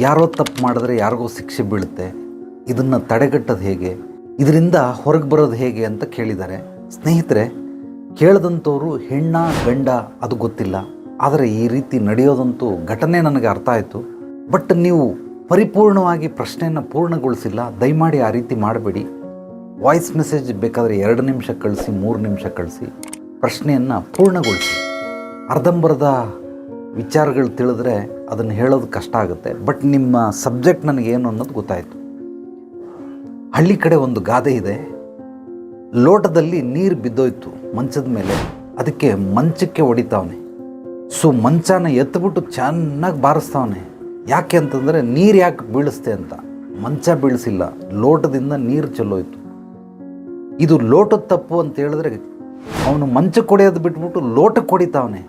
ಯಾರೋ ತಪ್ಪು ಮಾಡಿದ್ರೆ ಯಾರಿಗೋ ಶಿಕ್ಷೆ ಬೀಳುತ್ತೆ, ಇದನ್ನು ತಡೆಗಟ್ಟೋದು ಹೇಗೆ, ಇದರಿಂದ ಹೊರಗೆ ಬರೋದು ಹೇಗೆ ಅಂತ ಕೇಳಿದ್ದಾರೆ. ಸ್ನೇಹಿತರೆ, ಕೇಳದಂಥವ್ರು ಹೆಣ್ಣ, ಗಂಡ ಅದು ಗೊತ್ತಿಲ್ಲ. ಆದರೆ ಈ ರೀತಿ ನಡೆಯೋದಂತೂ ಘಟನೆ ನನಗೆ ಅರ್ಥ ಆಯಿತು. ಬಟ್ ನೀವು ಪರಿಪೂರ್ಣವಾಗಿ ಪ್ರಶ್ನೆಯನ್ನು ಪೂರ್ಣಗೊಳಿಸಿಲ್ಲ, ದಯಮಾಡಿ ಆ ರೀತಿ ಮಾಡಬೇಡಿ. ವಾಯ್ಸ್ ಮೆಸೇಜ್ ಬೇಕಾದರೆ ಎರಡು ನಿಮಿಷ ಕಳಿಸಿ, ಮೂರು ನಿಮಿಷ ಕಳಿಸಿ. ಪ್ರಶ್ನೆಯನ್ನು ಪೂರ್ಣಗೊಳಿಸಿ. ಅರ್ಧಂಬರ್ಧ ವಿಚಾರಗಳು ತಿಳಿದ್ರೆ ಅದನ್ನು ಹೇಳೋದು ಕಷ್ಟ ಆಗುತ್ತೆ. ಬಟ್ ನಿಮ್ಮ ಸಬ್ಜೆಕ್ಟ್ ನನಗೇನು ಅನ್ನೋದು ಗೊತ್ತಾಯಿತು. ಹಳ್ಳಿ ಕಡೆ ಒಂದು ಗಾದೆ ಇದೆ. ಲೋಟದಲ್ಲಿ ನೀರು ಬಿದ್ದೋಯ್ತು ಮಂಚದ ಮೇಲೆ. ಅದಕ್ಕೆ ಮಂಚಕ್ಕೆ ಹೊಡಿತಾವನೆ. ಸೊ ಮಂಚನ ಎತ್ತಿಬಿಟ್ಟು ಚೆನ್ನಾಗಿ ಬಾರಿಸ್ತಾವನೆ. ಯಾಕೆ ಅಂತಂದರೆ ನೀರು ಯಾಕೆ ಬೀಳಿಸ್ತೆ ಅಂತ. ಮಂಚ ಬೀಳಿಸಿಲ್ಲ. ಲೋಟದಿಂದ ನೀರು ಚೆಲ್ಲೋಯ್ತು. ಇದು ಲೋಟದ ತಪ್ಪು ಅಂತ ಹೇಳಿದ್ರೆ ಅವನು ಮಂಚಕ್ಕೆ ಹೊಡೆಯೋದು ಬಿಟ್ಬಿಟ್ಟು ಲೋಟಕ್ಕೆ ಹೊಡಿತಾವನೆ.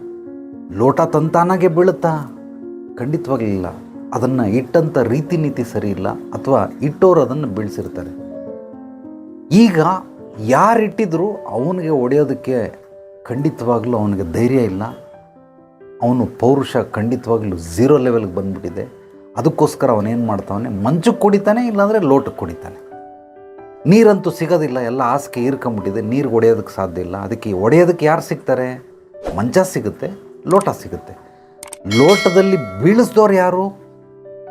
ಲೋಟ ತಂತಾನಾಗೆ ಬೀಳುತ್ತಾ? ಖಂಡಿತವಾಗಲಿಲ್ಲ. ಅದನ್ನು ಇಟ್ಟಂಥ ರೀತಿ ನೀತಿ ಸರಿ ಇಲ್ಲ ಅಥವಾ ಇಟ್ಟೋರು ಅದನ್ನು ಬೀಳಿಸಿರ್ತಾರೆ. ಈಗ ಯಾರಿಟ್ಟಿದ್ರು ಅವನಿಗೆ ಒಡೆಯೋದಕ್ಕೆ ಖಂಡಿತವಾಗಲೂ ಅವನಿಗೆ ಧೈರ್ಯ ಇಲ್ಲ. ಅವನು ಪೌರುಷ ಖಂಡಿತವಾಗಲೂ ಝೀರೋ ಲೆವೆಲ್ಗೆ ಬಂದ್ಬಿಟ್ಟಿದೆ. ಅದಕ್ಕೋಸ್ಕರ ಅವನೇನು ಮಾಡ್ತಾವನೆ ಮಂಚಕ್ಕೆ ಕುಡಿತಾನೆ ಇಲ್ಲಾಂದರೆ ಲೋಟಕ್ಕೆ ಕುಡಿತಾನೆ. ನೀರಂತೂ ಸಿಗೋದಿಲ್ಲ, ಎಲ್ಲ ಹಾಸಿಗೆ ಹೀರ್ಕೊಂಬಿಟ್ಟಿದೆ, ನೀರು ಒಡೆಯೋದಕ್ಕೆ ಸಾಧ್ಯ ಇಲ್ಲ. ಅದಕ್ಕೆ ಒಡೆಯೋದಕ್ಕೆ ಯಾರು ಸಿಗ್ತಾರೆ? ಮಂಚ ಸಿಗುತ್ತೆ, ಲೋಟ ಸಿಗುತ್ತೆ. ಲೋಟದಲ್ಲಿ ಬೀಳಿಸ್ದವ್ರು ಯಾರು?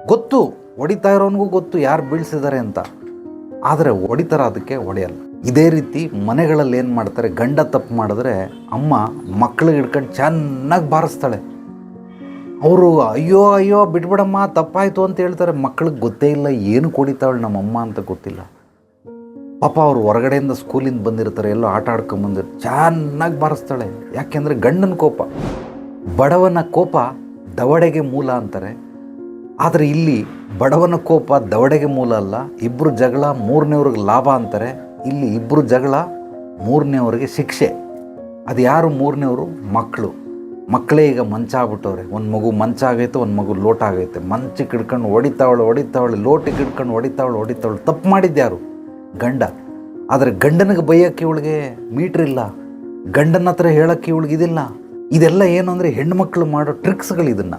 ಗೊತ್ತು, ಹೊಡಿತಾ ಇರೋನಿಗೂ ಗೊತ್ತು ಯಾರು ಬೀಳಿಸಿದ್ದಾರೆ ಅಂತ. ಆದರೆ ಹೊಡಿತಾರ ಅದಕ್ಕೆ ಹೊಡೆಯಲ್ಲ. ಇದೇ ರೀತಿ ಮನೆಗಳಲ್ಲಿ ಏನು ಮಾಡ್ತಾರೆ? ಗಂಡ ತಪ್ಪು ಮಾಡಿದ್ರೆ ಅಮ್ಮ ಮಕ್ಳಿಗೆ ಹಿಡ್ಕೊಂಡು ಚೆನ್ನಾಗಿ ಬಾರಿಸ್ತಾಳೆ. ಅವರು, ಅಯ್ಯೋ ಅಯ್ಯೋ ಬಿಟ್ಬಿಡಮ್ಮ ತಪ್ಪಾಯಿತು ಅಂತ ಹೇಳ್ತಾರೆ. ಮಕ್ಳಿಗೆ ಗೊತ್ತೇ ಇಲ್ಲ, ಏನು ನಮ್ಮ ನಮ್ಮಮ್ಮ ಅಂತ ಗೊತ್ತಿಲ್ಲ. ಪಾಪ ಅವರು ಹೊರಗಡೆಯಿಂದ ಸ್ಕೂಲಿಂದ ಬಂದಿರ್ತಾರೆ, ಎಲ್ಲೋ ಆಟ ಬಂದಿರ್ತಾರೆ. ಚೆನ್ನಾಗಿ ಬಾರಿಸ್ತಾಳೆ. ಯಾಕೆಂದರೆ ಗಂಡನ ಕೋಪ. ಬಡವನ ಕೋಪ ದವಡೆಗೆ ಮೂಲ ಅಂತಾರೆ. ಆದರೆ ಇಲ್ಲಿ ಬಡವನ ಕೋಪ ದವಡೆಗೆ ಮೂಲ ಅಲ್ಲ ಇಬ್ಬರು ಜಗಳ ಮೂರನೇವ್ರಿಗೆ ಲಾಭ ಅಂತಾರೆ. ಇಲ್ಲಿ ಇಬ್ಬರು ಜಗಳ ಮೂರನೇವ್ರಿಗೆ ಶಿಕ್ಷೆ. ಅದು ಯಾರು ಮೂರನೇವರು ಮಕ್ಕಳು. ಮಕ್ಕಳೇ ಈಗ ಮಂಚ ಆಗ್ಬಿಟ್ಟವ್ರೆ. ಒಂದು ಮಗು ಮಂಚ ಆಗೈತೆ, ಒಂದು ಮಗು ಲೋಟ ಆಗೈತೆ. ಮಂಚಕ್ಕೆ ಹಿಡ್ಕೊಂಡು ಹೊಡಿತಾವಳು ಹೊಡಿತಾವಳು ಲೋಟಿಗೆ ಹಿಡ್ಕೊಂಡು ಹೊಡಿತಾವಳು ಹೊಡಿತಾವಳು. ತಪ್ಪು ಮಾಡಿದ್ಯಾರು ಗಂಡ. ಆದರೆ ಗಂಡನಿಗೆ ಬೈಯಕ್ಕೆ ಇವಳಿಗೆ ಮೀಟ್ರ್ ಇಲ್ಲ. ಗಂಡನ ಹತ್ರ ಹೇಳೋಕ್ಕೆ ಇವಳಿಗೆ ಇದಿಲ್ಲ ಏನು ಅಂದರೆ ಹೆಣ್ಮಕ್ಳು ಮಾಡೋ ಟ್ರಿಕ್ಸ್ಗಳು ಇದನ್ನು.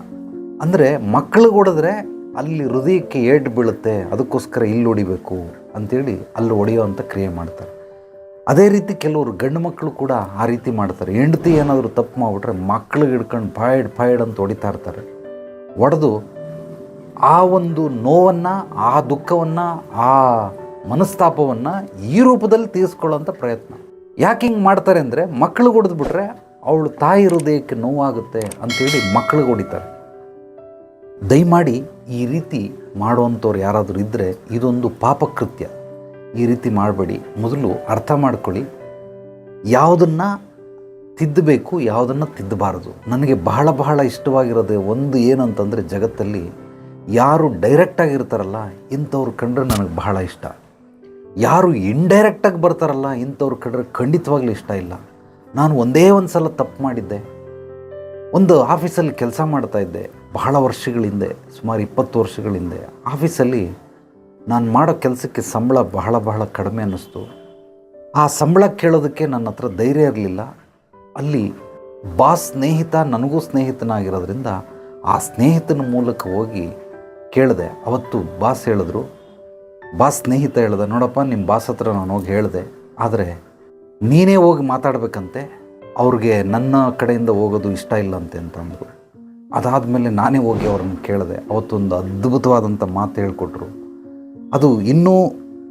ಅಂದರೆ ಮಕ್ಕಳು ಹೊಡೆದ್ರೆ ಅಲ್ಲಿ ಹೃದಯಕ್ಕೆ ಏಟು ಬೀಳುತ್ತೆ, ಅದಕ್ಕೋಸ್ಕರ ಇಲ್ಲಿ ಹೊಡಿಬೇಕು ಅಂಥೇಳಿ ಅಲ್ಲಿ ಅಂತ ಕ್ರಿಯೆ ಮಾಡ್ತಾರೆ. ಅದೇ ರೀತಿ ಕೆಲವರು ಗಂಡು ಮಕ್ಕಳು ಕೂಡ ಆ ರೀತಿ ಮಾಡ್ತಾರೆ. ಹೆಂಡತಿ ಏನಾದರೂ ತಪ್ಪು ಮಾಡಿಬಿಟ್ರೆ ಮಕ್ಳಿಗೆ ಹಿಡ್ಕೊಂಡು ಫಾಯ್ಡ್ ಫಾಯ್ಡ್ ಅಂತ ಹೊಡಿತಾ ಇರ್ತಾರೆ. ಒಡೆದು ಆ ಒಂದು ನೋವನ್ನು, ಆ ದುಃಖವನ್ನು, ಆ ಮನಸ್ತಾಪವನ್ನು ಈ ರೂಪದಲ್ಲಿ ತೀರಿಸ್ಕೊಳ್ಳೋಂಥ ಪ್ರಯತ್ನ. ಯಾಕೆ ಹಿಂಗೆ ಮಾಡ್ತಾರೆ ಅಂದರೆ ಮಕ್ಳಿಗೆ ಹೊಡೆದ್ಬಿಟ್ರೆ ಅವಳು ತಾಯಿ ಹೃದಯಕ್ಕೆ ನೋವಾಗುತ್ತೆ ಅಂಥೇಳಿ ಮಕ್ಕಳಿಗೆ ಹೊಡಿತಾರೆ. ದಯಮಾಡಿ ಈ ರೀತಿ ಮಾಡುವಂಥವ್ರು ಯಾರಾದರೂ ಇದ್ದರೆ ಇದೊಂದು ಪಾಪಕೃತ್ಯ. ಈ ರೀತಿ ಮಾಡಬೇಡಿ. ಮೊದಲು ಅರ್ಥ ಮಾಡ್ಕೊಳ್ಳಿ. ಯಾವುದನ್ನು ತಿದ್ದಬೇಕು, ಯಾವುದನ್ನು ತಿದ್ದಬಾರದು. ನನಗೆ ಬಹಳ ಬಹಳ ಇಷ್ಟವಾಗಿರೋದು ಒಂದು ಏನಂತಂದರೆ ಜಗತ್ತಲ್ಲಿ ಯಾರು ಡೈರೆಕ್ಟಾಗಿರ್ತಾರಲ್ಲ ಇಂಥವ್ರು ಕಂಡ್ರೆ ನನಗೆ ಬಹಳ ಇಷ್ಟ. ಯಾರು ಇಂಡೈರೆಕ್ಟಾಗಿ ಬರ್ತಾರಲ್ಲ, ಇಂಥವ್ರು ಕಂಡ್ರೆ ಖಂಡಿತವಾಗ್ಲೂ ಇಷ್ಟ ಇಲ್ಲ. ನಾನು ಒಂದೇ ಒಂದು ಸಲ ತಪ್ಪು ಮಾಡಿದ್ದೆ. ಒಂದು ಆಫೀಸಲ್ಲಿ ಕೆಲಸ ಮಾಡ್ತಾ ಇದ್ದೆ. ಬಹಳ ವರ್ಷಗಳ ಹಿಂದೆ ಸುಮಾರು ಇಪ್ಪತ್ತು ವರ್ಷಗಳ ಹಿಂದೆ ಆಫೀಸಲ್ಲಿ ನಾನು ಮಾಡೋ ಕೆಲಸಕ್ಕೆ ಸಂಬಳ ಬಹಳ ಬಹಳ ಕಡಿಮೆ ಅನ್ನಿಸ್ತು. ಆ ಸಂಬಳ ಕೇಳೋದಕ್ಕೆ ನನ್ನ ಹತ್ರ ಧೈರ್ಯ ಇರಲಿಲ್ಲ. ಅಲ್ಲಿ ಬಾಸ್ ಸ್ನೇಹಿತ ನನಗೂ ಸ್ನೇಹಿತನಾಗಿರೋದ್ರಿಂದ ಆ ಸ್ನೇಹಿತನ ಮೂಲಕ ಹೋಗಿ ಕೇಳಿದೆ. ಅವತ್ತು ಬಾಸ್ ಹೇಳಿದ್ರು. ಬಾಸ್ ಸ್ನೇಹಿತ ಹೇಳ್ದೆ, ನೋಡಪ್ಪ ನಿಮ್ಮ ಬಾಸ್ ಹತ್ರ ನಾನು ಹೋಗಿ ಹೇಳಿದೆ. ಆದರೆ ನೀನೇ ಹೋಗಿ ಮಾತಾಡಬೇಕಂತೆ, ಅವ್ರಿಗೆ ನನ್ನ ಕಡೆಯಿಂದ ಹೋಗೋದು ಇಷ್ಟ ಇಲ್ಲ ಅಂತೆ ಅಂತಂದರು ಅದಾದಮೇಲೆ ನಾನೇ ಹೋಗಿ ಅವ್ರನ್ನ ಕೇಳಿದೆ, ಅವತ್ತೊಂದು ಅದ್ಭುತವಾದಂಥ ಮಾತು ಹೇಳಿಕೊಟ್ರು. ಅದು ಇನ್ನೂ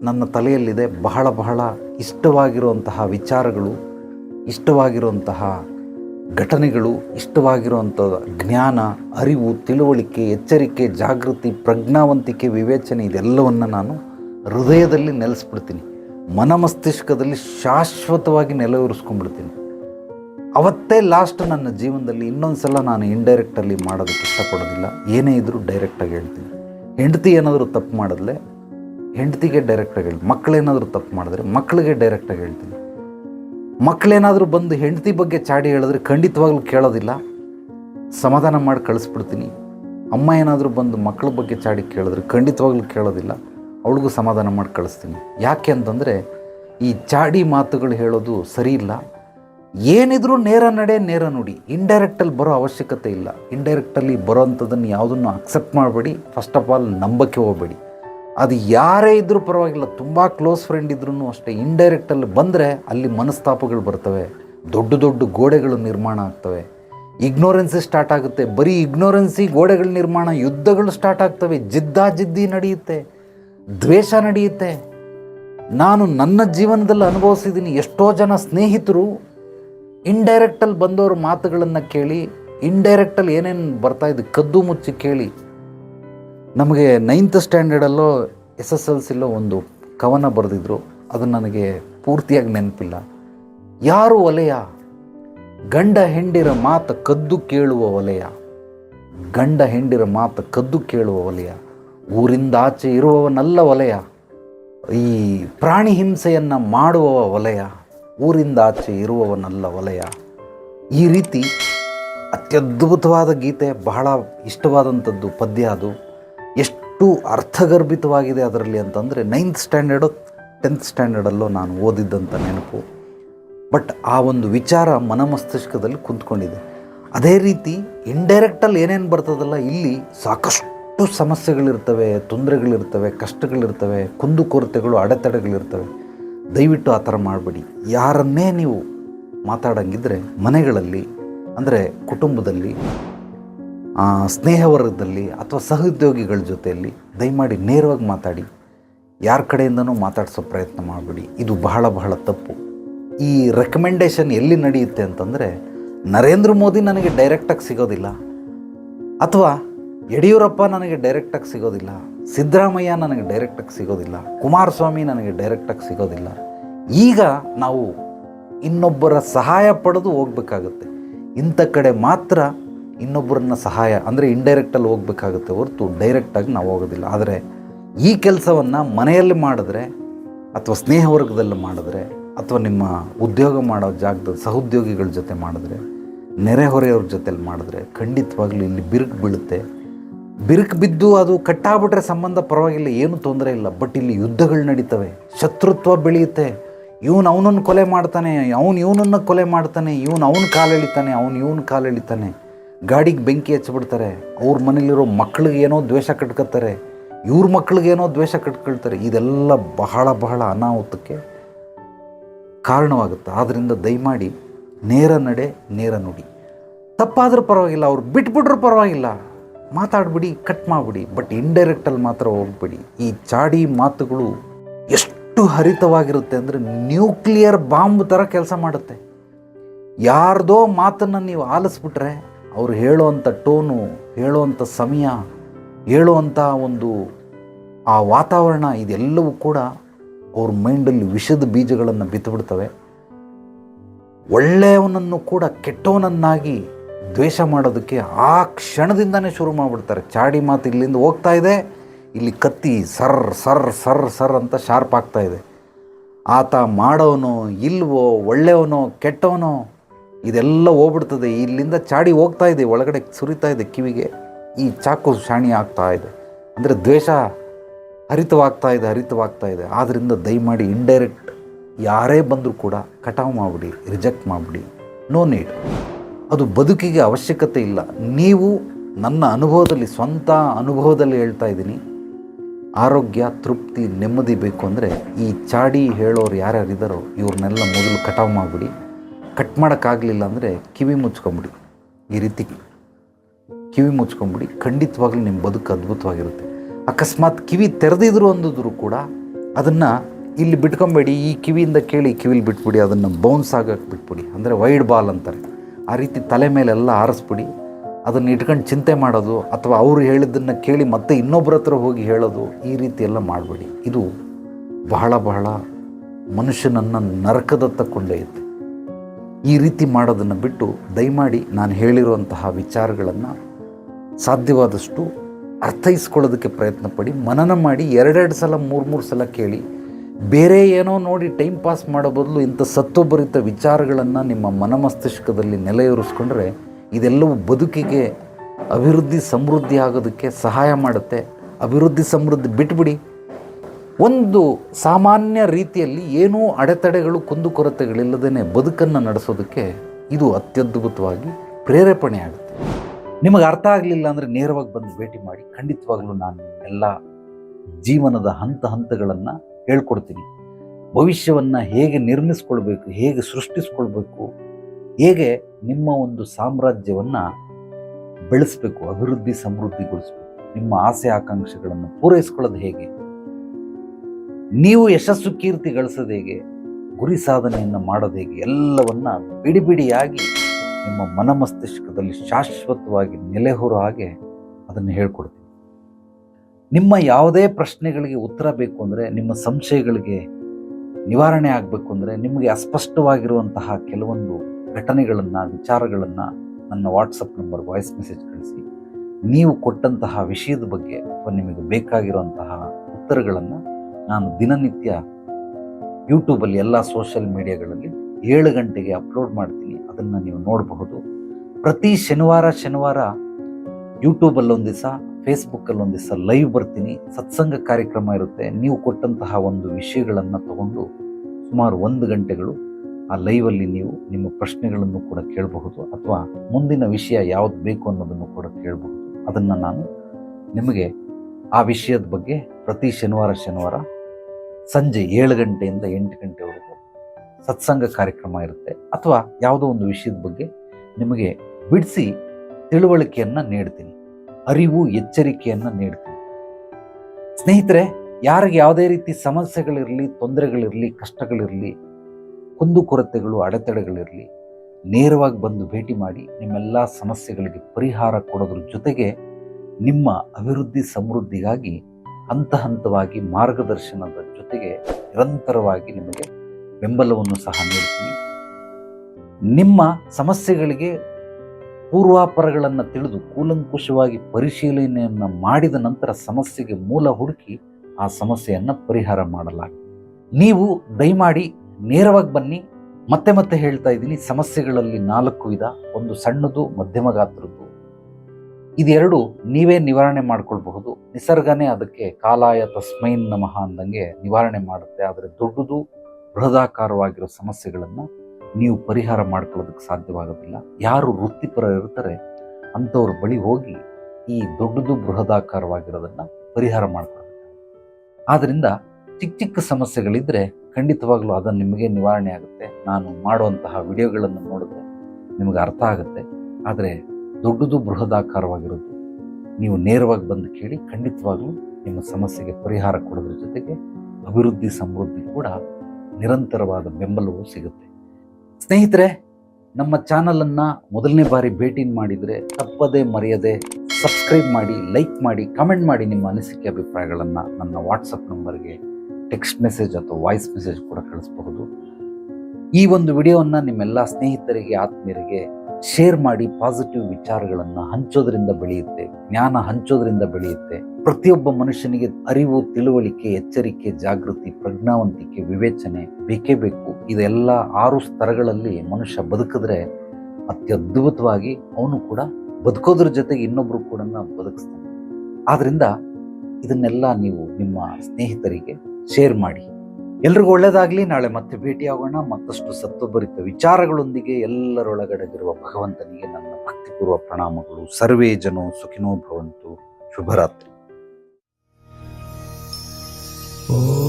ನನ್ನ ತಲೆಯಲ್ಲಿದೆ, ಬಹಳ ಬಹಳ ಇಷ್ಟವಾಗಿರುವಂತಹ ವಿಚಾರಗಳು, ಇಷ್ಟವಾಗಿರುವಂತಹ ಘಟನೆಗಳು, ಇಷ್ಟವಾಗಿರುವಂಥ ಜ್ಞಾನ, ಅರಿವು, ತಿಳುವಳಿಕೆ, ಎಚ್ಚರಿಕೆ, ಜಾಗೃತಿ, ಪ್ರಜ್ಞಾವಂತಿಕೆ, ವಿವೇಚನೆ, ಇದೆಲ್ಲವನ್ನು ನಾನು ಹೃದಯದಲ್ಲಿ ನೆಲೆಸ್ಬಿಡ್ತೀನಿ. ಮನಮಸ್ತಿಷ್ಕದಲ್ಲಿ ಶಾಶ್ವತವಾಗಿ ನೆಲೆಯೂರಿಸ್ಕೊಂಡ್ಬಿಡ್ತೀನಿ. ಅವತ್ತೇ ಲಾಸ್ಟ್ ನನ್ನ ಜೀವನದಲ್ಲಿ ಇನ್ನೊಂದು ಸಲ ನಾನು ಇಂಡೈರೆಕ್ಟಲ್ಲಿ ಮಾಡೋದಕ್ಕೆ ಇಷ್ಟಪಡೋದಿಲ್ಲ. ಏನೇ ಇದ್ದರೂ ಡೈರೆಕ್ಟಾಗಿ ಹೇಳ್ತೀನಿ. ಹೆಂಡತಿ ಏನಾದರೂ ತಪ್ಪು ಮಾಡಿದ್ಲೆ ಹೆಂಡತಿಗೆ ಡೈರೆಕ್ಟಾಗಿ ಹೇಳಿ ಮಕ್ಕಳೇನಾದರೂ ತಪ್ಪು ಮಾಡಿದ್ರೆ ಮಕ್ಕಳಿಗೆ ಡೈರೆಕ್ಟಾಗಿ ಹೇಳ್ತೀನಿ. ಮಕ್ಕಳೇನಾದರೂ ಬಂದು ಹೆಂಡತಿ ಬಗ್ಗೆ ಚಾಡಿ ಹೇಳಿದ್ರೆ ಖಂಡಿತವಾಗ್ಲೂ ಕೇಳೋದಿಲ್ಲ. ಸಮಾಧಾನ ಮಾಡಿ ಕಳಿಸ್ಬಿಡ್ತೀನಿ. ಅಮ್ಮ ಏನಾದರೂ ಬಂದು ಮಕ್ಕಳ ಬಗ್ಗೆ ಚಾಡಿ ಕೇಳಿದ್ರೆ ಖಂಡಿತವಾಗ್ಲೂ ಕೇಳೋದಿಲ್ಲ. ಅವಳಿಗೂ ಸಮಾಧಾನ ಮಾಡಿ ಕಳಿಸ್ತೀನಿ. ಯಾಕೆ ಅಂತಂದರೆ ಈ ಚಾಡಿ ಮಾತುಗಳು ಹೇಳೋದು ಸರಿ ಇಲ್ಲ. ಏನಿದ್ರೂ ನೇರ ನಡೆ, ನೇರ ನುಡಿ. ಇಂಡೈರೆಕ್ಟಲ್ಲಿ ಬರೋ ಅವಶ್ಯಕತೆ ಇಲ್ಲ. ಇಂಡೈರೆಕ್ಟಲ್ಲಿ ಬರೋ ಅಂಥದ್ದನ್ನು ಯಾವುದನ್ನು ಅಕ್ಸೆಪ್ಟ್ ಮಾಡಬೇಡಿ. ಫಸ್ಟ್ ಆಫ್ ಆಲ್ ನಂಬಕ್ಕೆ ಹೋಗಬೇಡಿ. ಅದು ಯಾರೇ ಇದ್ದರೂ ಪರವಾಗಿಲ್ಲ. ತುಂಬ ಕ್ಲೋಸ್ ಫ್ರೆಂಡ್ ಇದ್ರೂ ಅಷ್ಟೇ. ಇಂಡೈರೆಕ್ಟಲ್ಲಿ ಬಂದರೆ ಅಲ್ಲಿ ಮನಸ್ತಾಪಗಳು ಬರ್ತವೆ. ದೊಡ್ಡ ದೊಡ್ಡ ಗೋಡೆಗಳು ನಿರ್ಮಾಣ ಆಗ್ತವೆ. ಇಗ್ನೋರೆನ್ಸಿ ಸ್ಟಾರ್ಟ್ ಆಗುತ್ತೆ. ಬರೀ ಇಗ್ನೋರೆನ್ಸಿ ಗೋಡೆಗಳ ನಿರ್ಮಾಣ, ಯುದ್ಧಗಳು ಸ್ಟಾರ್ಟ್ ಆಗ್ತವೆ. ಜಿದ್ದಾಜಿದ್ದಿ ನಡೆಯುತ್ತೆ. ದ್ವೇಷ ನಡೆಯುತ್ತೆ. ನಾನು ನನ್ನ ಜೀವನದಲ್ಲಿ ಅನುಭವಿಸಿದ್ದೀನಿ ಎಷ್ಟೋ ಜನ ಸ್ನೇಹಿತರು ಇಂಡೈರೆಕ್ಟಲ್ಲಿ ಬಂದವ್ರ ಮಾತುಗಳನ್ನು ಕೇಳಿ ಇಂಡೈರೆಕ್ಟಲ್ಲಿ ಏನೇನು ಬರ್ತಾಯಿದ್ದು ಕದ್ದು ಮುಚ್ಚಿ ಕೇಳಿ. ನಮಗೆ ನೈನ್ತ್ ಸ್ಟ್ಯಾಂಡರ್ಡಲ್ಲೋ ಎಸ್ ಎಸ್ ಎಲ್ ಸಿಲ್ಲೋ ಒಂದು ಕವನ ಬರೆದಿದ್ರು. ಅದು ನನಗೆ ಪೂರ್ತಿಯಾಗಿ ನೆನಪಿಲ್ಲ. ಯಾರು ಒಲೆಯ? ಗಂಡ ಹೆಂಡಿರ ಮಾತು ಕದ್ದು ಕೇಳುವ ವಲಯ ಗಂಡ ಹೆಂಡಿರ ಮಾತು ಕದ್ದು ಕೇಳುವ ವಲಯ ಊರಿಂದ ಆಚೆ ಇರುವವನಲ್ಲ ವಲಯ ಈ ಪ್ರಾಣಿ ಹಿಂಸೆಯನ್ನು ಮಾಡುವವ ವಲಯ ಊರಿಂದಾಚೆ ಇರುವವನಲ್ಲ ವಲಯ ಈ ರೀತಿ ಅತ್ಯದ್ಭುತವಾದ ಗೀತೆ, ಬಹಳ ಇಷ್ಟವಾದಂಥದ್ದು ಪದ್ಯ ಅದು. ಎಷ್ಟು ಅರ್ಥಗರ್ಭಿತವಾಗಿದೆ ಅದರಲ್ಲಿ ಅಂತಂದರೆ ನೈನ್ತ್ ಸ್ಟ್ಯಾಂಡರ್ಡು ಟೆಂತ್ ಸ್ಟ್ಯಾಂಡರ್ಡಲ್ಲೋ ನಾನು ಓದಿದ್ದಂಥ ನೆನಪು. ಬಟ್ ಆ ಒಂದು ವಿಚಾರ ಮನಮಸ್ತಿಷ್ಕದಲ್ಲಿ ಕುಂತ್ಕೊಂಡಿದೆ. ಅದೇ ರೀತಿ ಇಂಡೈರೆಕ್ಟಲ್ಲಿ ಏನೇನು ಬರ್ತದಲ್ಲ, ಇಲ್ಲಿ ಸಾಕಷ್ಟು ಸಮಸ್ಯೆಗಳಿರ್ತವೆ, ತೊಂದರೆಗಳಿರ್ತವೆ, ಕಷ್ಟಗಳಿರ್ತವೆ ಕುಂದುಕೊರತೆಗಳು ಅಡೆತಡೆಗಳಿರ್ತವೆ. ದಯವಿಟ್ಟು ಆ ಥರ ಮಾಡಬೇಡಿ. ಯಾರನ್ನೇ ನೀವು ಮಾತಾಡಂಗಿದ್ರೆ ಮನೆಗಳಲ್ಲಿ, ಅಂದರೆ ಕುಟುಂಬದಲ್ಲಿ ಸ್ನೇಹವರ್ಗದಲ್ಲಿ ಅಥವಾ ಸಹೋದ್ಯೋಗಿಗಳ ಜೊತೆಯಲ್ಲಿ ದಯಮಾಡಿ ನೇರವಾಗಿ ಮಾತಾಡಿ. ಯಾರ ಕಡೆಯಿಂದನೂ ಮಾತಾಡಿಸೋ ಪ್ರಯತ್ನ ಮಾಡಬೇಡಿ. ಇದು ಬಹಳ ಬಹಳ ತಪ್ಪು. ಈ ರೆಕಮೆಂಡೇಷನ್ ಎಲ್ಲಿ ನಡೆಯುತ್ತೆ ಅಂತಂದರೆ, ನರೇಂದ್ರ ಮೋದಿ ನನಗೆ ಡೈರೆಕ್ಟಾಗಿ ಸಿಗೋದಿಲ್ಲ. ಅಥವಾ ಯಡಿಯೂರಪ್ಪ ನನಗೆ ಡೈರೆಕ್ಟಾಗಿ ಸಿಗೋದಿಲ್ಲ. ಸಿದ್ದರಾಮಯ್ಯ ನನಗೆ ಡೈರೆಕ್ಟಾಗಿ ಸಿಗೋದಿಲ್ಲ. ಕುಮಾರಸ್ವಾಮಿ ನನಗೆ ಡೈರೆಕ್ಟಾಗಿ ಸಿಗೋದಿಲ್ಲ. ಈಗ ನಾವು ಇನ್ನೊಬ್ಬರ ಸಹಾಯ ಪಡೆದು ಹೋಗಬೇಕಾಗುತ್ತೆ. ಇಂಥ ಕಡೆ ಮಾತ್ರ ಇನ್ನೊಬ್ಬರನ್ನ ಸಹಾಯ, ಅಂದರೆ ಇಂಡೈರೆಕ್ಟಲ್ಲಿ ಹೋಗ್ಬೇಕಾಗುತ್ತೆ ಹೊರತು ಡೈರೆಕ್ಟಾಗಿ ನಾವು ಹೋಗೋದಿಲ್ಲ. ಆದರೆ ಈ ಕೆಲಸವನ್ನು ಮನೆಯಲ್ಲಿ ಮಾಡಿದ್ರೆ ಅಥವಾ ಸ್ನೇಹ ವರ್ಗದಲ್ಲಿ ಮಾಡಿದ್ರೆ ಅಥವಾ ನಿಮ್ಮ ಉದ್ಯೋಗ ಮಾಡೋ ಜಾಗದ ಸಹೋದ್ಯೋಗಿಗಳ ಜೊತೆ ಮಾಡಿದ್ರೆ, ನೆರೆಹೊರೆಯವ್ರ ಜೊತೆಲಿ ಮಾಡಿದ್ರೆ ಖಂಡಿತವಾಗ್ಲೂ ಇಲ್ಲಿ ಬಿರುಕು ಬೀಳುತ್ತೆ. ಬಿರುಕು ಬಿದ್ದು ಅದು ಕಟ್ಟಾಗ್ಬಿಟ್ರೆ ಸಂಬಂಧ ಪರವಾಗಿಲ್ಲ, ಏನು ತೊಂದರೆ ಇಲ್ಲ. ಬಟ್ ಇಲ್ಲಿ ಯುದ್ಧಗಳು ನಡೀತವೆ. ಶತ್ರುತ್ವ ಬೆಳೆಯುತ್ತೆ. ಇವನು ಅವನನ್ನು ಕೊಲೆ ಮಾಡ್ತಾನೆ, ಅವನು ಇವನನ್ನು ಕೊಲೆ ಮಾಡ್ತಾನೆ, ಇವನು ಅವನ ಕಾಲೆಳಿತಾನೆ, ಅವನು ಇವನ ಕಾಲೆಳಿತಾನೆ. ಗಾಡಿಗೆ ಬೆಂಕಿ ಹಚ್ಚಿಬಿಡ್ತಾರೆ ಅವ್ರ ಮನೇಲಿರೋ ಮಕ್ಕಳಿಗೆ ಏನೋ ದ್ವೇಷ ಕಟ್ಕೊತಾರೆ. ಇವ್ರ ಮಕ್ಳಿಗೇನೋ ದ್ವೇಷ ಕಟ್ಕೊಳ್ತಾರೆ. ಇದೆಲ್ಲ ಬಹಳ ಬಹಳ ಅನಾಹುತಕ್ಕೆ ಕಾರಣವಾಗುತ್ತೆ. ಆದ್ದರಿಂದ ದಯಮಾಡಿ ನೇರ ನಡೆ, ನೇರ ನುಡಿ. ತಪ್ಪಾದರೂ ಪರವಾಗಿಲ್ಲ. ಅವ್ರು ಬಿಟ್ಬಿಟ್ರೂ ಪರವಾಗಿಲ್ಲ. ಮಾತಾಡ್ಬಿಡಿ ಕಟ್ ಮಾಡಿಬಿಡಿ ಬಟ್ ಇಂಡೈರೆಕ್ಟಲ್ಲಿ ಮಾತ್ರ ಹೋಗ್ಬಿಡಿ. ಈ ಚಾಡಿ ಮಾತುಗಳು ಎಷ್ಟು ಹರಿತವಾಗಿರುತ್ತೆ ಅಂದರೆ ನ್ಯೂಕ್ಲಿಯರ್ ಬಾಂಬ್ ಥರ ಕೆಲಸ ಮಾಡುತ್ತೆ. ಯಾರ್ದೋ ಮಾತನ್ನು ನೀವು ಆಲಿಸ್ಬಿಟ್ರೆ ಅವ್ರು ಹೇಳೋವಂಥ ಟೋನು ಹೇಳುವಂಥ ಸಮಯ ಹೇಳುವಂಥ ಒಂದು ಆ ವಾತಾವರಣ ಇದೆಲ್ಲವೂ ಕೂಡ ಅವ್ರ ಮೈಂಡಲ್ಲಿ ವಿಷದ ಬೀಜಗಳನ್ನು ಬಿತ್ತುಬಿಡ್ತವೆ ಒಳ್ಳೆಯವನನ್ನು ಕೂಡ ಕೆಟ್ಟವನನ್ನಾಗಿ ದ್ವೇಷ ಮಾಡೋದಕ್ಕೆ ಆ ಕ್ಷಣದಿಂದನೇ ಶುರು ಮಾಡಿಬಿಡ್ತಾರೆ. ಚಾಡಿ ಮಾತು ಇಲ್ಲಿಂದ ಹೋಗ್ತಾ ಇದೆ. ಇಲ್ಲಿ ಕತ್ತಿ ಸರ್ ಸರ್ ಸರ್ ಸರ್ ಅಂತ ಶಾರ್ಪ್ ಆಗ್ತಾ ಇದೆ. ಆತ ಮಾಡೋವನೋ ಇಲ್ವೋ, ಒಳ್ಳೆಯವನೋ, ಕೆಟ್ಟವನೋ, ಇದೆಲ್ಲ ಹೋಗ್ಬಿಡ್ತದೆ. ಇಲ್ಲಿಂದ ಚಾಡಿ ಹೋಗ್ತಾ ಇದೆ, ಒಳಗಡೆ ಸುರಿತಾ ಇದೆ, ಕಿವಿಗೆ. ಈ ಚಾಕು ಶಾಣಿ ಆಗ್ತಾ ಇದೆ. ಅಂದರೆ ದ್ವೇಷ ಹರಿತವಾಗ್ತಾ ಇದೆ ಹರಿತವಾಗ್ತಾ ಇದೆ. ಆದ್ದರಿಂದ ದಯಮಾಡಿ ಇಂಡೈರೆಕ್ಟ್ ಯಾರೇ ಬಂದರೂ ಕೂಡ ಕಟಾವು ಮಾಡಿಬಿಡಿ ರಿಜೆಕ್ಟ್ ಮಾಡಿಬಿಡಿ. ನೋ ನೀಡ್ ಅದು ಬದುಕಿಗೆ ಅವಶ್ಯಕತೆ ಇಲ್ಲ. ನೀವು ನನ್ನ ಅನುಭವದಲ್ಲಿ, ಸ್ವಂತ ಅನುಭವದಲ್ಲಿ ಹೇಳ್ತಾ ಇದ್ದೀನಿ. ಆರೋಗ್ಯ, ತೃಪ್ತಿ, ನೆಮ್ಮದಿ ಬೇಕು ಅಂದರೆ ಈ ಚಾಡಿ ಹೇಳೋರು ಯಾರ್ಯಾರಿದ್ದಾರೋ ಇವ್ರನ್ನೆಲ್ಲ ಮೊದಲು ಕಟಾವು ಮಾಡಿಬಿಡಿ. ಕಟ್ ಮಾಡೋಕ್ಕಾಗಲಿಲ್ಲ ಅಂದರೆ ಕಿವಿ ಮುಚ್ಕೊಂಬಿಡಿ. ಈ ರೀತಿ ಕಿವಿ ಮುಚ್ಕೊಂಬಿಡಿ. ಖಂಡಿತವಾಗ್ಲೂ ನಿಮ್ಮ ಬದುಕು ಅದ್ಭುತವಾಗಿರುತ್ತೆ. ಅಕಸ್ಮಾತ್ ಕಿವಿ ತೆರೆದಿದ್ರು ಅಂದಿದ್ರು ಕೂಡ ಅದನ್ನು ಇಲ್ಲಿ ಬಿಟ್ಕೊಂಬೇಡಿ. ಈ ಕಿವಿಯಿಂದ ಕೇಳಿ ಕಿವಿಲಿ ಬಿಟ್ಬಿಡಿ. ಅದನ್ನು ಬೌನ್ಸ್ ಆಗಕ್ಕೆ ಬಿಟ್ಬಿಡಿ. ಅಂದರೆ ವೈಡ್ ಬಾಲ್ ಅಂತಾರೆ. ಆ ರೀತಿ ತಲೆ ಮೇಲೆಲ್ಲ ಆರಿಸ್ಬಿಡಿ. ಅದನ್ನು ಇಟ್ಕೊಂಡು ಚಿಂತೆ ಮಾಡೋದು ಅಥವಾ ಅವರು ಹೇಳಿದ್ದನ್ನು ಕೇಳಿ ಮತ್ತೆ ಇನ್ನೊಬ್ಬರ ಹತ್ರ ಹೋಗಿ ಹೇಳೋದು ಈ ರೀತಿ ಎಲ್ಲ ಮಾಡಬೇಡಿ. ಇದು ಬಹಳ ಬಹಳ ಮನುಷ್ಯನನ್ನು ನರಕದತ್ತ ಕೊಂಡೊಯ್ಯುತ್ತೆ. ಈ ರೀತಿ ಮಾಡೋದನ್ನು ಬಿಟ್ಟು ದಯಮಾಡಿ ನಾನು ಹೇಳಿರುವಂತಹ ವಿಚಾರಗಳನ್ನು ಸಾಧ್ಯವಾದಷ್ಟು ಅರ್ಥೈಸ್ಕೊಳ್ಳೋದಕ್ಕೆ ಪ್ರಯತ್ನ ಪಡಿ. ಮನನ ಮಾಡಿ ಎರಡೆರಡು ಸಲ ಮೂರು ಮೂರು ಸಲ ಕೇಳಿ ಬೇರೆ ಏನೋ ನೋಡಿ ಟೈಮ್ ಪಾಸ್ ಮಾಡೋ ಬದಲು ಇಂಥ ಸತ್ವಭರಿತ ವಿಚಾರಗಳನ್ನು ನಿಮ್ಮ ಮನಮಸ್ತಿಷ್ಕದಲ್ಲಿ ನೆಲೆಯೂರಿಸ್ಕೊಂಡ್ರೆ ಇದೆಲ್ಲವೂ ಬದುಕಿಗೆ ಅಭಿವೃದ್ಧಿ ಸಮೃದ್ಧಿ ಆಗೋದಕ್ಕೆ ಸಹಾಯ ಮಾಡುತ್ತೆ. ಅಭಿವೃದ್ಧಿ ಸಮೃದ್ಧಿ ಬಿಟ್ಬಿಡಿ. ಒಂದು ಸಾಮಾನ್ಯ ರೀತಿಯಲ್ಲಿ ಏನೂ ಅಡೆತಡೆಗಳು ಕುಂದುಕೊರತೆಗಳಿಲ್ಲದೇ ಬದುಕನ್ನು ನಡೆಸೋದಕ್ಕೆ ಇದು ಅತ್ಯದ್ಭುತವಾಗಿ ಪ್ರೇರೇಪಣೆ ಆಗುತ್ತೆ. ನಿಮಗೆ ಅರ್ಥ ಆಗಲಿಲ್ಲ ಅಂದರೆ ನೇರವಾಗಿ ಬಂದು ಭೇಟಿ ಮಾಡಿ, ಖಂಡಿತವಾಗಲೂ ನಾನು ಎಲ್ಲ ಜೀವನದ ಹಂತ ಹಂತಗಳನ್ನು ಹೇಳ್ಕೊಡ್ತೀನಿ. ಭವಿಷ್ಯವನ್ನು ಹೇಗೆ ನಿರ್ಮಿಸ್ಕೊಳ್ಬೇಕು, ಹೇಗೆ ಸೃಷ್ಟಿಸ್ಕೊಳ್ಬೇಕು, ಹೇಗೆ ನಿಮ್ಮ ಒಂದು ಸಾಮ್ರಾಜ್ಯವನ್ನು ಬೆಳೆಸಬೇಕು, ಅಭಿವೃದ್ಧಿ ಸಮೃದ್ಧಿಗೊಳಿಸಬೇಕು, ನಿಮ್ಮ ಆಸೆ ಆಕಾಂಕ್ಷೆಗಳನ್ನು ಪೂರೈಸ್ಕೊಳ್ಳೋದು ಹೇಗೆ? ನೀವು ಯಶಸ್ಸು ಕೀರ್ತಿ ಗಳಿಸೋದು ಹೇಗೆ? ಗುರಿ ಸಾಧನೆಯನ್ನು ಮಾಡೋದು ಹೇಗೆ? ಎಲ್ಲವನ್ನ ಬಿಡಿ ಬಿಡಿಯಾಗಿ ನಿಮ್ಮ ಮನಮಸ್ತಿಷ್ಕದಲ್ಲಿ ಶಾಶ್ವತವಾಗಿ ನೆಲೆಹೊರ ಹಾಗೆ ಅದನ್ನು ಹೇಳ್ಕೊಡ್ತೀನಿ. ನಿಮ್ಮ ಯಾವುದೇ ಪ್ರಶ್ನೆಗಳಿಗೆ ಉತ್ತರ ಬೇಕು ಅಂದರೆ, ನಿಮ್ಮ ಸಂಶಯಗಳಿಗೆ ನಿವಾರಣೆ ಆಗಬೇಕು ಅಂದರೆ, ನಿಮಗೆ ಅಸ್ಪಷ್ಟವಾಗಿರುವಂತಹ ಕೆಲವೊಂದು ಘಟನೆಗಳನ್ನು, ವಿಚಾರಗಳನ್ನು ನನ್ನ ವಾಟ್ಸಪ್ ನಂಬರ್ ವಾಯ್ಸ್ ಮೆಸೇಜ್ ಕಳಿಸಿ. ನೀವು ಕೊಟ್ಟಂತಹ ವಿಷಯದ ಬಗ್ಗೆ ಅಥವಾ ನಿಮಗೆ ಬೇಕಾಗಿರುವಂತಹ ಉತ್ತರಗಳನ್ನು ನಾನು ದಿನನಿತ್ಯ ಯೂಟ್ಯೂಬಲ್ಲಿ ಎಲ್ಲ ಸೋಷಿಯಲ್ ಮೀಡಿಯಾಗಳಲ್ಲಿ ಏಳು ಗಂಟೆಗೆ ಅಪ್ಲೋಡ್ ಮಾಡ್ತೀನಿ. ಅದನ್ನು ನೀವು ನೋಡಬಹುದು. ಪ್ರತಿ ಶನಿವಾರ ಶನಿವಾರ ಯೂಟ್ಯೂಬಲ್ಲೊಂದು ದಿವಸ ಫೇಸ್ಬುಕ್ಕಲ್ಲಿ ದಿವಸ ಲೈವ್ ಬರ್ತೀನಿ. ಸತ್ಸಂಗ ಕಾರ್ಯಕ್ರಮ ಇರುತ್ತೆ. ನೀವು ಕೊಟ್ಟಂತಹ ಒಂದು ವಿಷಯಗಳನ್ನು ತಗೊಂಡು ಸುಮಾರು ಒಂದು ಗಂಟೆಗಳು ಆ ಲೈವಲ್ಲಿ ನೀವು ನಿಮ್ಮ ಪ್ರಶ್ನೆಗಳನ್ನು ಕೂಡ ಕೇಳಬಹುದು ಅಥವಾ ಮುಂದಿನ ವಿಷಯ ಯಾವುದು ಬೇಕು ಅನ್ನೋದನ್ನು ಕೂಡ ಕೇಳಬಹುದು. ಅದನ್ನು ನಾನು ನಿಮಗೆ ಆ ವಿಷಯದ ಬಗ್ಗೆ ಪ್ರತಿ ಶನಿವಾರ ಶನಿವಾರ ಸಂಜೆ ಏಳು ಗಂಟೆಯಿಂದ ಎಂಟು ಗಂಟೆವರೆಗೂ ಸತ್ಸಂಗ ಕಾರ್ಯಕ್ರಮ ಇರುತ್ತೆ. ಅಥವಾ ಯಾವುದೋ ಒಂದು ವಿಷಯದ ಬಗ್ಗೆ ನಿಮಗೆ ಬಿಡಿಸಿ ತಿಳುವಳಿಕೆಯನ್ನು ನೀಡ್ತೀನಿ. ಅರಿವು, ಎಚ್ಚರಿಕೆಯನ್ನು ನೀಡ್ತೀನಿ ಸ್ನೇಹಿತರೆ, ಯಾರಿಗೆ ಯಾವುದೇ ರೀತಿ ಸಮಸ್ಯೆಗಳಿರಲಿ, ತೊಂದರೆಗಳಿರಲಿ, ಕಷ್ಟಗಳಿರಲಿ ಕುಂದುಕೊರತೆಗಳು ಅಡೆತಡೆಗಳಿರಲಿ, ನೇರವಾಗಿ ಬಂದು ಭೇಟಿ ಮಾಡಿ ನಿಮ್ಮೆಲ್ಲ ಸಮಸ್ಯೆಗಳಿಗೆ ಪರಿಹಾರ ಕೊಡೋದ್ರ ಜೊತೆಗೆ ನಿಮ್ಮ ಅಭಿವೃದ್ಧಿ, ಸಮೃದ್ಧಿಗಾಗಿ ಹಂತ ಹಂತವಾಗಿ ಮಾರ್ಗದರ್ಶನದ ಜೊತೆಗೆ ನಿರಂತರವಾಗಿ ನಿಮಗೆ ಬೆಂಬಲವನ್ನು ಸಹ ನೀಡ್ತೀನಿ. ನಿಮ್ಮ ಸಮಸ್ಯೆಗಳಿಗೆ ಪೂರ್ವಾಪರಗಳನ್ನು ತಿಳಿದು ಕೂಲಂಕುಷವಾಗಿ ಪರಿಶೀಲನೆಯನ್ನು ಮಾಡಿದ ನಂತರ ಸಮಸ್ಯೆಗೆ ಮೂಲ ಹುಡುಕಿ ಆ ಸಮಸ್ಯೆಯನ್ನು ಪರಿಹಾರ ಮಾಡಲಾಗುತ್ತೆ ನೀವು ದಯಮಾಡಿ ನೇರವಾಗಿ ಬನ್ನಿ, ಮತ್ತೆ ಮತ್ತೆ ಹೇಳ್ತಾ ಇದ್ದೀನಿ. ಸಮಸ್ಯೆಗಳಲ್ಲಿ ನಾಲ್ಕು ವಿಧ, ಒಂದು ಸಣ್ಣದು, ಮಧ್ಯಮ ಗಾತ್ರದ್ದು. ಇದೆರಡು ನೀವೇ ನಿವಾರಣೆ ಮಾಡಿಕೊಳ್ಬಹುದು. ನಿಸರ್ಗನೇ ಅದಕ್ಕೆ ಕಾಲಾಯ ತಸ್ಮೈನ್ ನಮಃ ಅಂದಂಗೆ ನಿವಾರಣೆ ಮಾಡುತ್ತೆ. ಆದರೆ ದೊಡ್ಡದು ಬೃಹದಾಕಾರವಾಗಿರೋ ಸಮಸ್ಯೆಗಳನ್ನು ನೀವು ಪರಿಹಾರ ಮಾಡ್ಕೊಳ್ಳೋದಕ್ಕೆ ಸಾಧ್ಯವಾಗೋದಿಲ್ಲ. ಯಾರು ವೃತ್ತಿಪರ ಇರ್ತಾರೆ, ಅಂಥವ್ರ ಬಳಿ ಹೋಗಿ ಈ ದೊಡ್ಡದು ಬೃಹದಾಕಾರವಾಗಿರೋದನ್ನು ಪರಿಹಾರ ಮಾಡ್ಕೊಳ್ಬೇಕು. ಆದ್ದರಿಂದ ಚಿಕ್ಕ ಚಿಕ್ಕ ಸಮಸ್ಯೆಗಳಿದ್ದರೆ ಖಂಡಿತವಾಗಲೂ ಅದನ್ನು ನಿಮಗೆ ನಿವಾರಣೆ ಆಗುತ್ತೆ. ನಾನು ಮಾಡುವಂತಹ ವಿಡಿಯೋಗಳನ್ನು ನೋಡಿದ್ರೆ ನಿಮಗೆ ಅರ್ಥ ಆಗುತ್ತೆ. ಆದರೆ ದೊಡ್ಡದು ಬೃಹದಾಕಾರವಾಗಿರೋದು ನೀವು ನೇರವಾಗಿ ಬಂದು ಕೇಳಿ ಖಂಡಿತವಾಗಲೂ ನಿಮ್ಮ ಸಮಸ್ಯೆಗೆ ಪರಿಹಾರ ಕೊಡೋದ್ರ ಜೊತೆಗೆ ಅಭಿವೃದ್ಧಿ ಸಮೃದ್ಧಿ ಕೂಡ ನಿರಂತರವಾದ ಬೆಂಬಲವೂ ಸಿಗುತ್ತೆ. ಸ್ನೇಹಿತರೆ, ನಮ್ಮ ಚಾನಲನ್ನು ಮೊದಲನೇ ಬಾರಿ ಭೇಟಿ ಮಾಡಿದರೆ ತಪ್ಪದೆ ಮರೆಯದೆ ಸಬ್ಸ್ಕ್ರೈಬ್ ಮಾಡಿ, ಲೈಕ್ ಮಾಡಿ, ಕಮೆಂಟ್ ಮಾಡಿ ನಿಮ್ಮ ಅನಿಸಿಕೆ ಅಭಿಪ್ರಾಯಗಳನ್ನು ನನ್ನ ವಾಟ್ಸಪ್ ನಂಬರ್ಗೆ, ಟೆಕ್ಸ್ಟ್ ಮೆಸೇಜ್ ಅಥವಾ ವಾಯ್ಸ್ ಮೆಸೇಜ್ ಕೂಡ ಕಳಿಸಬಹುದು. ಈ ಒಂದು ವಿಡಿಯೋವನ್ನು ನಿಮ್ಮೆಲ್ಲ ಸ್ನೇಹಿತರಿಗೆ, ಆತ್ಮೀಯರಿಗೆ ಶೇರ್ ಮಾಡಿ, ಪಾಸಿಟಿವ್ ವಿಚಾರಗಳನ್ನು ಹಂಚೋದ್ರಿಂದ ಬೆಳೆಯುತ್ತೆ, ಜ್ಞಾನ ಹಂಚೋದ್ರಿಂದ ಬೆಳೆಯುತ್ತೆ. ಪ್ರತಿಯೊಬ್ಬ ಮನುಷ್ಯನಿಗೆ ಅರಿವು, ತಿಳುವಳಿಕೆ, ಎಚ್ಚರಿಕೆ, ಜಾಗೃತಿ, ಪ್ರಜ್ಞಾವಂತಿಕೆ, ವಿವೇಚನೆ ಬೇಕೇ ಬೇಕು. ಇದೆಲ್ಲ ಆರು ಸ್ತರಗಳಲ್ಲಿ ಮನುಷ್ಯ ಬದುಕಿದ್ರೆ ಅತ್ಯದ್ಭುತವಾಗಿ ಅವನು ಕೂಡ ಬದುಕೋದ್ರ ಜೊತೆಗೆ ಇನ್ನೊಬ್ಬರು ಕೂಡ ಬದುಕಿಸ್ತಾನೆ. ಆದ್ದರಿಂದ ಇದನ್ನೆಲ್ಲ ನೀವು ನಿಮ್ಮ ಸ್ನೇಹಿತರಿಗೆ ಶೇರ್ ಮಾಡಿ. ಎಲ್ರಿಗೂ ಒಳ್ಳೇದಾಗ್ಲಿ. ನಾಳೆ ಮತ್ತೆ ಭೇಟಿಯಾಗೋಣ ಮತ್ತಷ್ಟು ಸತ್ವಭರಿತ ವಿಚಾರಗಳೊಂದಿಗೆ ಎಲ್ಲರೊಳಗಡೆಗಿರುವ ಭಗವಂತನಿಗೆ ನನ್ನ ಭಕ್ತಿಪೂರ್ವ ಪ್ರಣಾಮಗಳು. ಸರ್ವೇ ಜನೋ ಸುಖಿನೋ ಭವಂತು. ಶುಭರಾತ್ರಿ. ಓ